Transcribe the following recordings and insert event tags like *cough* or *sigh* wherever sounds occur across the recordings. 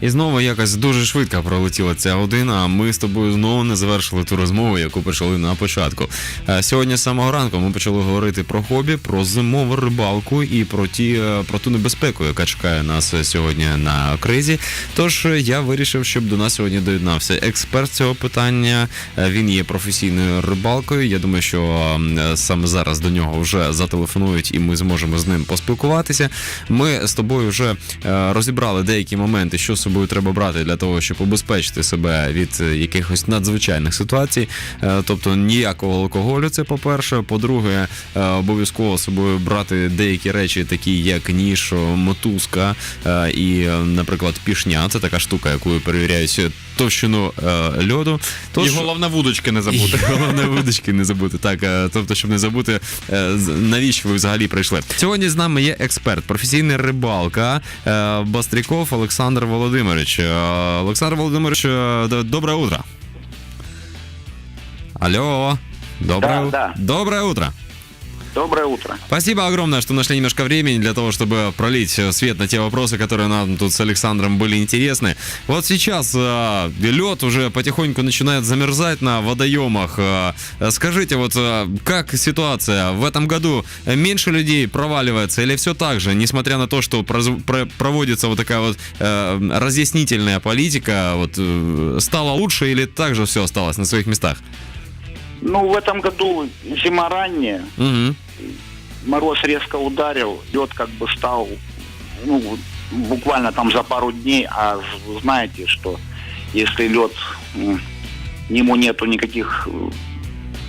І знову якось дуже швидко пролетіла ця година. а Ми з тобою знову не завершили ту розмову, яку почали на початку. Е, Сьогодні з самого ранку ми почали говорити про хобі, про зимову рибалку і про ті е, про ту небезпеку, яка чекає нас сьогодні на кризі. Тож е, я вирішив, щоб до нас сьогодні доєднався експерт цього питання. Він є професійною рибалкою. Я думаю, що саме зараз до нього вже зателефонують, і ми зможемо з ним поспілкуватися. Ми з тобою вже розібрали деякі моменти, що собою треба брати для того, щоб убезпечити себе від е, якихось надзвичайних ситуацій. Е, Тобто ніякого алкоголю, це по-перше. По-друге, е, обов'язково з собою брати деякі речі, такі як ніж, мотузка і, наприклад, пішня. Це така штука, якою перевіряють товщину льоду. І головне вудочки не забути. І головне видочки не забути. Так, тобто, щоб не забути, навіщо ви взагалі прийшли. Сьогодні з нами є експерт, професійний рибалка Бастріков Олександр Володимирович. Е, Олександр Володимирович, е, д- доброе утро. Алло. Доброе, Да, да. доброе утро. Доброе утро. Спасибо огромное, что нашли немножко времени для того, чтобы пролить э, свет на те вопросы, которые нам тут с Александром были интересны. Вот сейчас э, лед уже потихоньку начинает замерзать на водоемах. Э, скажите, вот э, как ситуация? В этом году меньше людей проваливается или все так же, несмотря на то, что произ- про- проводится вот такая вот э, разъяснительная политика, вот э, стало лучше или так же все осталось на своих местах? Ну, в этом году зима ранняя, Мгм. мороз резко ударил, лед как бы стал, ну, буквально там за пару дней, а знаете, что если лед, м, ему нету никаких э,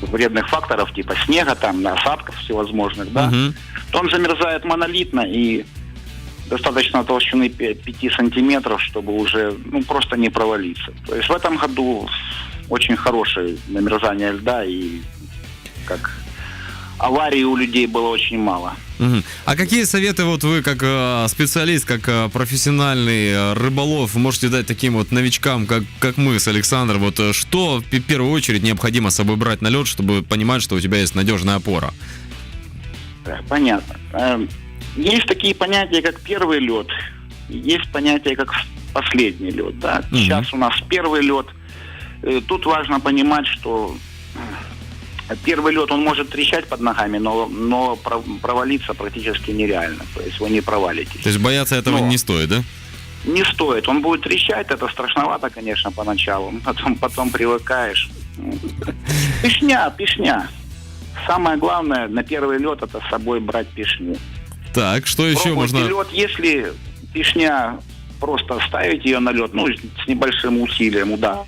вредных факторов, типа снега, там, осадков всевозможных, да, Мгм. то он замерзает монолитно и достаточно толщины 5 сантиметров, чтобы уже ну, просто не провалиться. То есть в этом году очень хорошее намерзание льда и как аварий у людей было очень мало. Мгм. А какие советы вот вы как э, специалист, как э, профессиональный э, рыболов можете дать таким вот новичкам, как, как мы с Александром? Вот э, что в пе- первую очередь необходимо с собой брать на лед, чтобы понимать, что у тебя есть надежная опора? Понятно. Есть такие понятия, как первый лед, есть понятие, как последний лед. Да? Мгм. Сейчас у нас первый лед. Э, Тут важно понимать, что э, первый лед, он может трещать под ногами, но, но про- провалиться практически нереально. То есть вы не провалитесь. То есть бояться этого Но. не стоит, да? Не стоит. Он будет трещать, это страшновато, конечно, поначалу. Потом, потом привыкаешь. Пишня, пишня. Самое главное на первый лед это с собой брать пишню. Так, что еще Пробуйте можно? лед, если пишня просто ставить ее на лед, ну, с небольшим усилием, да.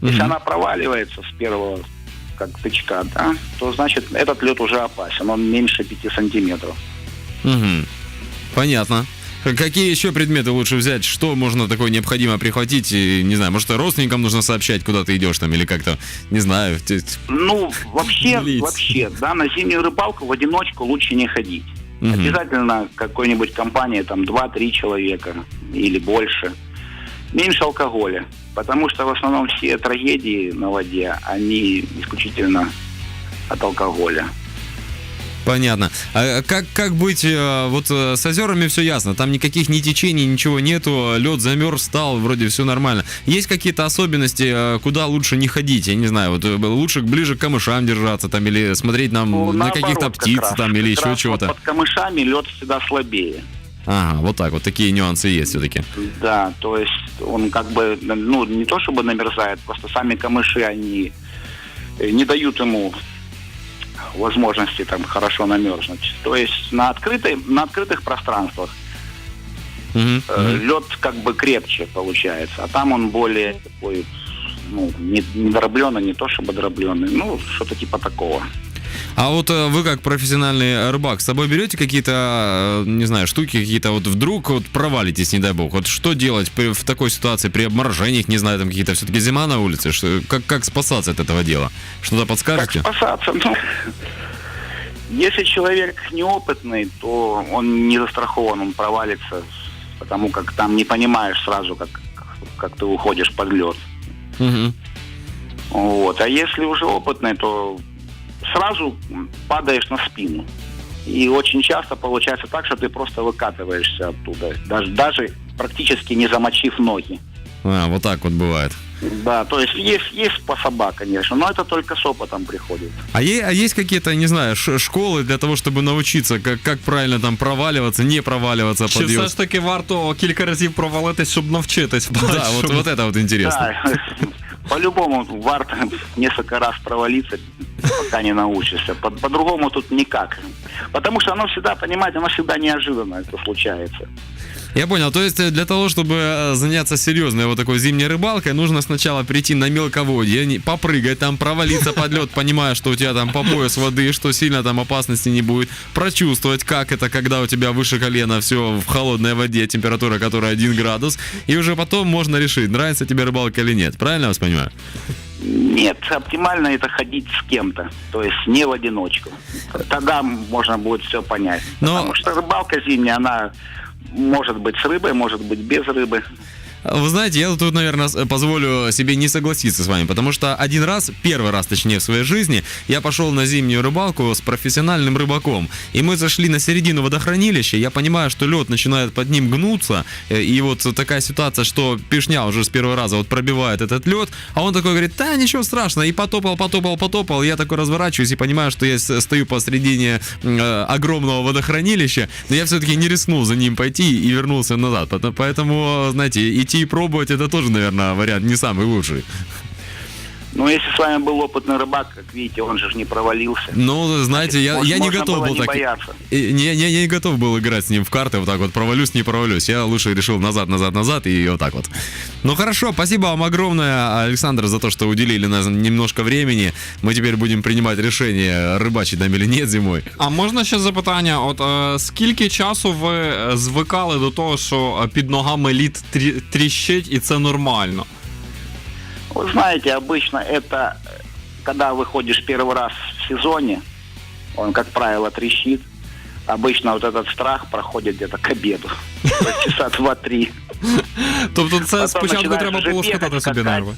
Если Мгм. она проваливается с первого как тычка, да, то значит этот лед уже опасен, он меньше 5 сантиметров. Мгм. Понятно. Какие еще предметы лучше взять? Что можно такое необходимо прихватить? И, не знаю, может, родственникам нужно сообщать, куда ты идешь там, или как-то, не знаю. Ну, вообще, вообще, да, на зимнюю рыбалку в одиночку лучше не ходить. Мгм. Обязательно какой-нибудь компании, там, 2-3 человека или больше. Меньше алкоголя. Потому что в основном все трагедии на воде, они исключительно от алкоголя. Понятно. А как, как быть, э, вот э, с озерами все ясно, там никаких ни течений, ничего нету, лед замерз, стал, вроде все нормально. Есть какие-то особенности, э, куда лучше не ходить, я не знаю, вот лучше ближе к камышам держаться там или смотреть нам Ну, на каких-то как птиц раз. там или еще чего-то. вот Под камышами лед всегда слабее. Ага, вот так вот, такие нюансы есть все-таки. Да, то есть он как бы, ну, не то чтобы намерзает, просто сами камыши, они не дают ему возможности там хорошо намерзнуть. То есть на, открытой, на открытых пространствах э, мгм. лед как бы крепче получается, а там он более такой, ну, не, не дробленый, не то чтобы дробленый, ну, что-то типа такого. А вот э, вы как профессиональный рыбак, с собой берете какие-то, э, не знаю, штуки, какие-то вот вдруг вот провалитесь, не дай бог. Вот что делать при- в такой ситуации, при обморожениях, не знаю, там какие-то все-таки зима на улице, что, как, как спасаться от этого дела? Что-то Как подскажете? спасаться? Ну, если человек неопытный, то он не застрахован, он провалится, потому как там не понимаешь сразу, как, как ты уходишь под лед. Мгм. Вот. А если уже опытный, то сразу падаешь на спину. И очень часто получается так, что ты просто выкатываешься оттуда, даже, даже практически не замочив ноги. А, вот так вот бывает. Да, то есть есть, есть способа, конечно, но это только с опытом приходит. А, е- а есть какие-то, не знаю, ш- школы для того, чтобы научиться, как, как правильно там проваливаться, не проваливаться Чи все ж таки варто кілька разів провалитись, щоб навчитись? Да, вот, вот это вот интересно. Да, *laughs* по-любому варто несколько раз провалиться, пока не научишься. По- По-другому тут никак. Потому что оно всегда, понимаете, оно всегда неожиданно это случается. Я понял, то есть э, для того, чтобы э, заняться серьезной вот такой зимней рыбалкой, нужно сначала прийти на мелководье, попрыгать там, провалиться под лед, понимая, что у тебя там по пояс воды, что сильно там опасности не будет, прочувствовать, как это, когда у тебя выше колена все в холодной воде, температура которой 1 градус, и уже потом можно решить, нравится тебе рыбалка или нет. Правильно я вас понимаю? Нет, оптимально это ходить с кем-то, то есть не в одиночку. Тогда можно будет все понять. Но- Потому что рыбалка зимняя, она может быть с рыбой, может быть без рыбы. Вы знаете, я тут, наверное, позволю себе не согласиться с вами, потому что один раз, первый раз, точнее, в своей жизни, я пошел на зимнюю рыбалку с профессиональным рыбаком. И мы зашли на середину водохранилища, я понимаю, что лед начинает под ним гнуться, э, и вот такая ситуация, что пешня уже с первого раза вот пробивает этот лед, а он такой говорит, да, ничего страшного, и потопал, потопал, потопал, я такой разворачиваюсь и понимаю, что я стою посредине э, огромного водохранилища, но я все-таки не рискнул за ним пойти и вернулся назад. Поэтому, знаете, идти и пробовать, это тоже, наверное, вариант не самый лучший. Но если с вами был опытный рыбак, как видите, он же ж не провалился. Ну, знаете, я, Может, я не можно готов было был не так... бояться. И Не, не, я не готов был играть с ним в карты, вот так вот провалюсь, не провалюсь. Я лучше решил назад, назад, назад и вот так вот. Ну хорошо, спасибо вам огромное, Александр, за то, что уделили нам немножко времени. Мы теперь будем принимать решение, рыбачить нам или нет зимой. А можна ще запитання? От е, скільки часу ви е, звикали до того, що е, під ногами лід трі- тріщить і це нормально? Вы знаете, обычно это, э, когда выходишь первый раз в сезоне, он, как правило, трещит. Обычно вот этот страх проходит где-то к обеду. То *laughs* есть Часа два-три. Тобто це Потім спочатку починаєш треба вже було бігати, скатати собі скакати. нерви.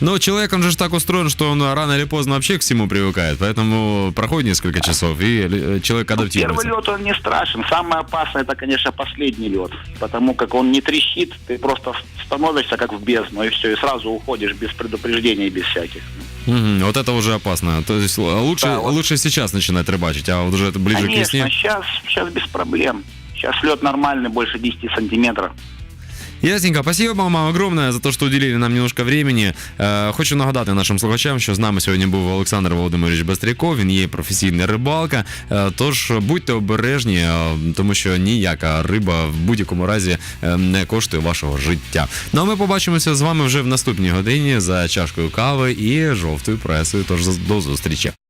Но человек, он же так устроен, что он рано или поздно вообще к всему привыкает. Поэтому проходит несколько часов, и э, человек Ну, Первый адаптируется. лед, он не страшен. Самое опасное, это, конечно, последний лед. Потому как он не трещит, ты просто становишься как в бездну, и все, и сразу уходишь без предупреждений, без всяких. Мгм, вот это уже опасно. То есть л- лучше, Да, вот. лучше сейчас начинать рыбачить, а вот уже ближе к Конечно, весне. сейчас, сейчас без проблем. Сейчас лед нормальный, больше 10 сантиметров. Ясненько, спасибо вам огромное за те, що уділили нам немножко времени. Е, хочу нагадати нашим слухачам, що з нами сьогодні був Олександр Володимирович Бастряков, він є професійний рибалка. Е, тож будьте обережні, е, тому що ніяка риба в будь-якому разі не коштує вашого життя. Ну а ми побачимося з вами вже в наступній годині за чашкою кави і жовтою пресою. Тож до зустрічі.